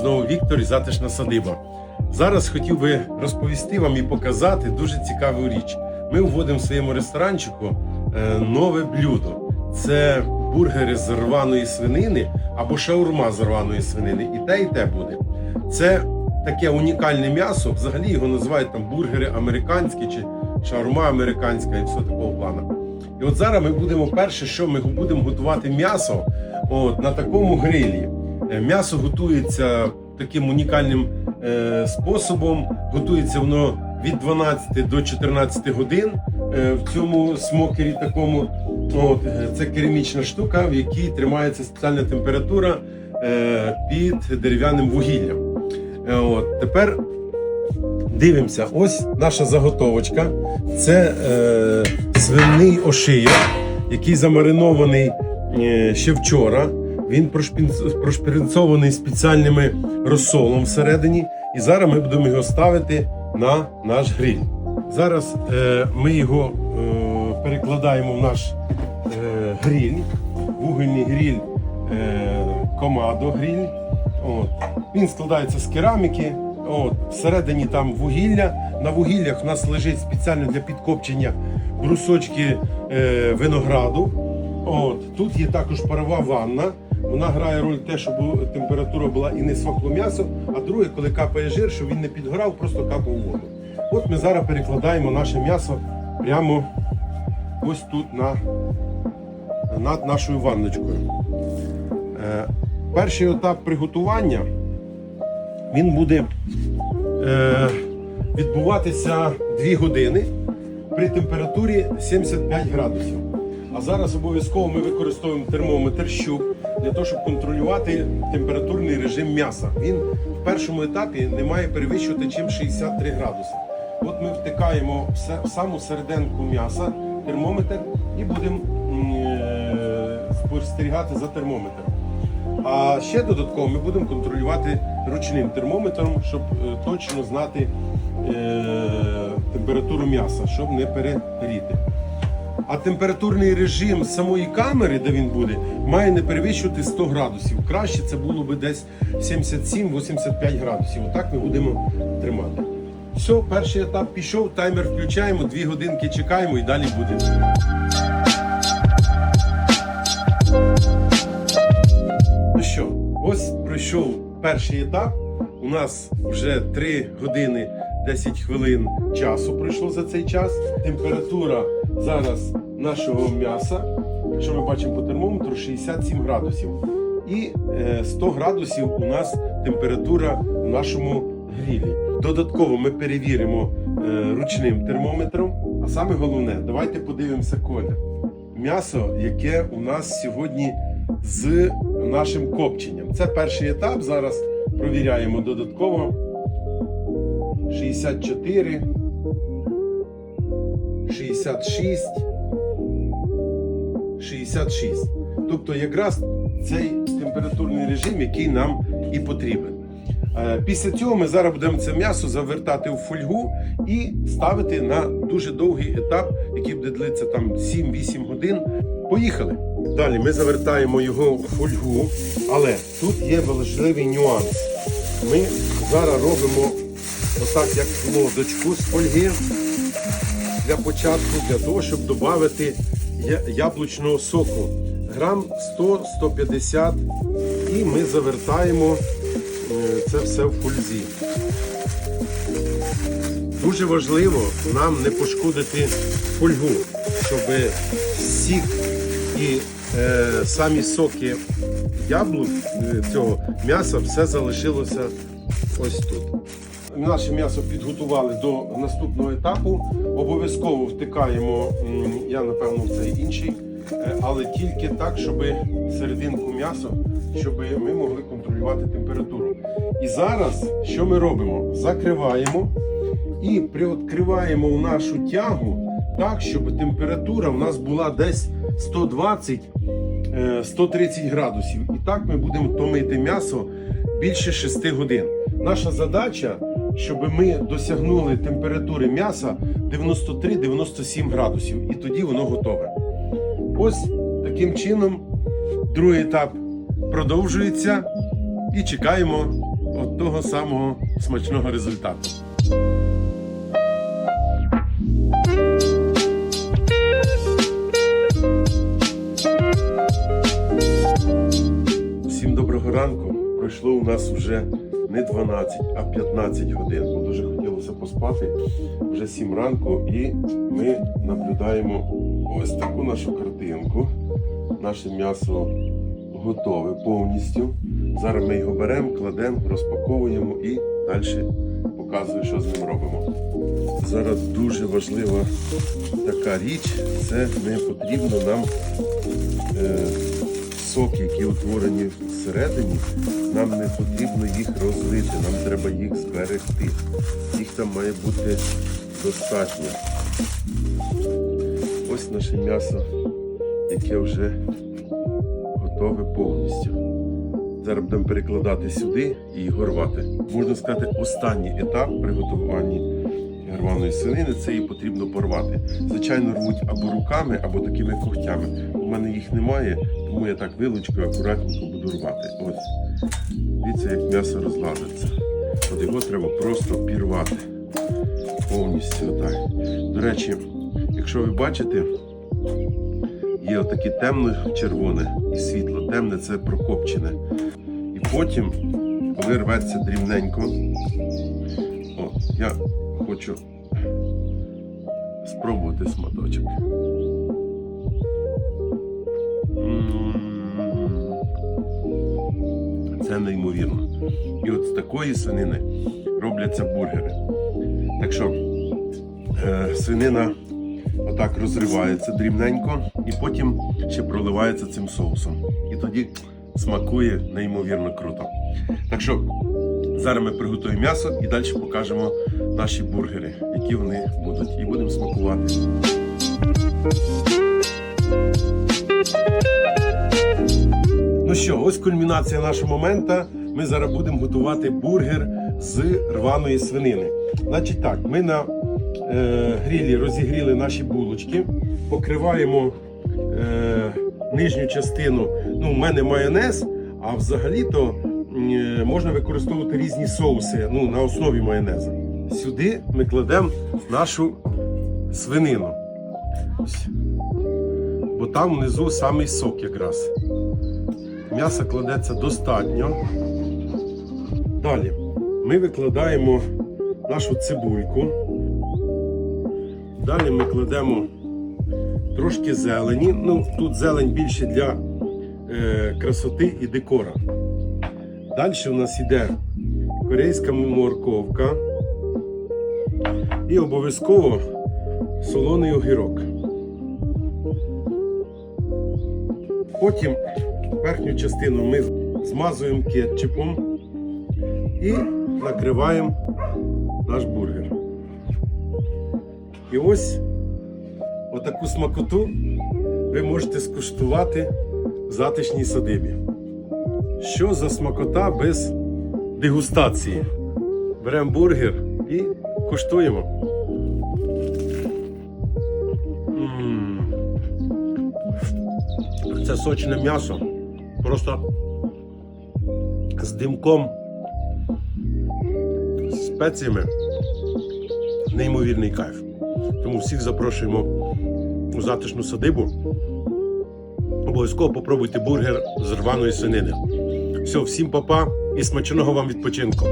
знову Віктор і затишна садиба. Зараз хотів би розповісти вам і показати дуже цікаву річ. Ми вводимо в своєму ресторанчику е, нове блюдо. Це бургери з рваної свинини або шаурма з рваної свинини. І те, і те буде. Це таке унікальне м'ясо. Взагалі його називають там бургери американські чи шаурма американська і все такого плану. І от зараз ми будемо перше, що ми будемо готувати м'ясо от, на такому грилі. Е, М'ясо готується таким унікальним е, способом. Готується воно від 12 до 14 годин е, в цьому смокері такому. От, це керамічна штука, в якій тримається спеціальна температура під дерев'яним вугіллям. От, тепер дивимося, ось наша заготовочка. Це е, свиний ошийок, який замаринований ще вчора. Він прошпіринцований спеціальними розсолом всередині. І зараз ми будемо його ставити на наш гриль. Зараз е, ми його е, перекладаємо в наш е, гриль, вугільний гриль е, Комадо гриль. Він складається з кераміки. От. Всередині там вугілля. На вугіллях в нас лежить спеціально для підкопчення брусочки е, винограду. От. Тут є також парова ванна. Вона грає роль те, щоб температура була і не сохло м'ясо, а друге, коли капає жир, щоб він не підгорав, просто капав воду. От ми зараз перекладаємо наше м'ясо прямо ось тут на, над нашою ванночкою. Е, перший етап приготування він буде е, відбуватися 2 години при температурі 75 градусів. А зараз обов'язково ми використовуємо термометр щуп для того, щоб контролювати температурний режим м'яса. Він в першому етапі не має перевищувати чим 63 градуси. От ми втикаємо в саму серединку м'яса термометр і будемо е, спостерігати за термометром. А ще додатково ми будемо контролювати ручним термометром, щоб е, точно знати е, температуру м'яса, щоб не перегріти. А температурний режим самої камери, де він буде, має не перевищувати 100 градусів. Краще це було би десь 77-85 градусів. Отак ми будемо тримати. Все, перший етап пішов, таймер включаємо, 2 годинки чекаємо і далі буде. Ну що, ось пройшов перший етап. У нас вже 3 години 10 хвилин часу пройшло за цей час. Температура зараз нашого м'яса, якщо ми бачимо по термометру, 67 градусів. І е, 100 градусів у нас температура в нашому грілі. Додатково ми перевіримо е, ручним термометром. А саме головне, давайте подивимося колір. М'ясо, яке у нас сьогодні з нашим копченням. Це перший етап. Зараз провіряємо додатково. 64, 66, 66. Тобто якраз цей температурний режим, який нам і потрібен. Е, Після цього ми зараз будемо це м'ясо завертати у фольгу і ставити на дуже довгий етап, який буде длитися там 7-8 годин. Поїхали. Далі ми завертаємо його у фольгу, але тут є важливий нюанс. Ми зараз робимо отак, як лодочку з фольги для початку, для того, щоб додати яблучного соку. Грам 100-150 і ми завертаємо е, це все в фользі. Дуже важливо нам не пошкодити фольгу, щоб сік і е, самі соки яблук е, цього м'яса все залишилося ось тут. Наше м'ясо підготували до наступного етапу. Обов'язково втикаємо, я напевно в цей інший, е, але тільки так, щоб серединку м'яса, щоб ми могли контролювати температуру. І зараз що ми робимо? Закриваємо і приоткриваємо в нашу тягу так, щоб температура в нас була десь 120 е, 130 градусів. І так ми будемо томити м'ясо більше 6 годин. Наша задача, щоб ми досягнули температури м'яса 93-97 градусів, і тоді воно готове. Ось таким чином другий етап продовжується і чекаємо того самого смачного результату. Всім доброго ранку. Пройшло у нас вже не 12, а 15 годин. Бо дуже хотілося поспати. Вже 7 ранку, і ми наблюдаємо ось таку нашу картинку. Наше м'ясо готове повністю. Зараз ми його беремо, кладемо, розпаковуємо і далі показую, що з ним робимо. Зараз дуже важлива така річ. Це не потрібно нам е, соки, які утворені всередині, нам не потрібно їх розлити, нам треба їх зберегти. Їх там має бути достатньо. Ось наше м'ясо, яке вже готове повністю. Зараз будемо перекладати сюди і його рвати. Можна сказати, останній етап приготування рваної свинини це її потрібно порвати. Звичайно, рвуть або руками, або такими когтями. У мене їх немає, тому я так вилочкою акуратненько буду рвати. Ось. Дивіться, як м'ясо розлазиться. От його треба просто пірвати. Повністю отак. До речі, якщо ви бачите, є отаке темно-червоне і світло. Темне це прокопчене. І потім, коли рветься дрібненько, о, я хочу спробувати сматочок. Це неймовірно. І от з такої свинини робляться бургери. Так що е, свинина отак розривається дрібненько і потім ще проливається цим соусом. І тоді смакує неймовірно круто. Так що зараз ми приготуємо м'ясо і далі покажемо наші бургери, які вони будуть, і будемо смакувати. Ну що, ось кульмінація нашого моменту. Ми зараз будемо готувати бургер з рваної свинини. Значить так, ми на е, грілі розігріли наші булочки, покриваємо е, нижню частину. Ну, у мене майонез, а взагалі-то е, можна використовувати різні соуси ну, на основі майонезу. Сюди ми кладемо нашу свинину. Ось. Бо там внизу самий сок якраз. М'ясо кладеться достатньо. Далі ми викладаємо нашу цибульку. Далі ми кладемо трошки зелені. Ну, тут зелень більше для е, красоти і декора. Далі у нас йде корейська морковка і обов'язково солоний огірок. Потім верхню частину ми змазуємо кетчупом і накриваємо наш бургер. І ось отаку смакоту ви можете скуштувати в затишній садибі. Що за смакота без дегустації? Беремо бургер і куштуємо. Це сочне м'ясо. Просто з димком, з спеціями. Неймовірний кайф. Тому всіх запрошуємо у затишну садибу. Обов'язково попробуйте бургер з рваної свинини. Все, всім папа і смачного вам відпочинку.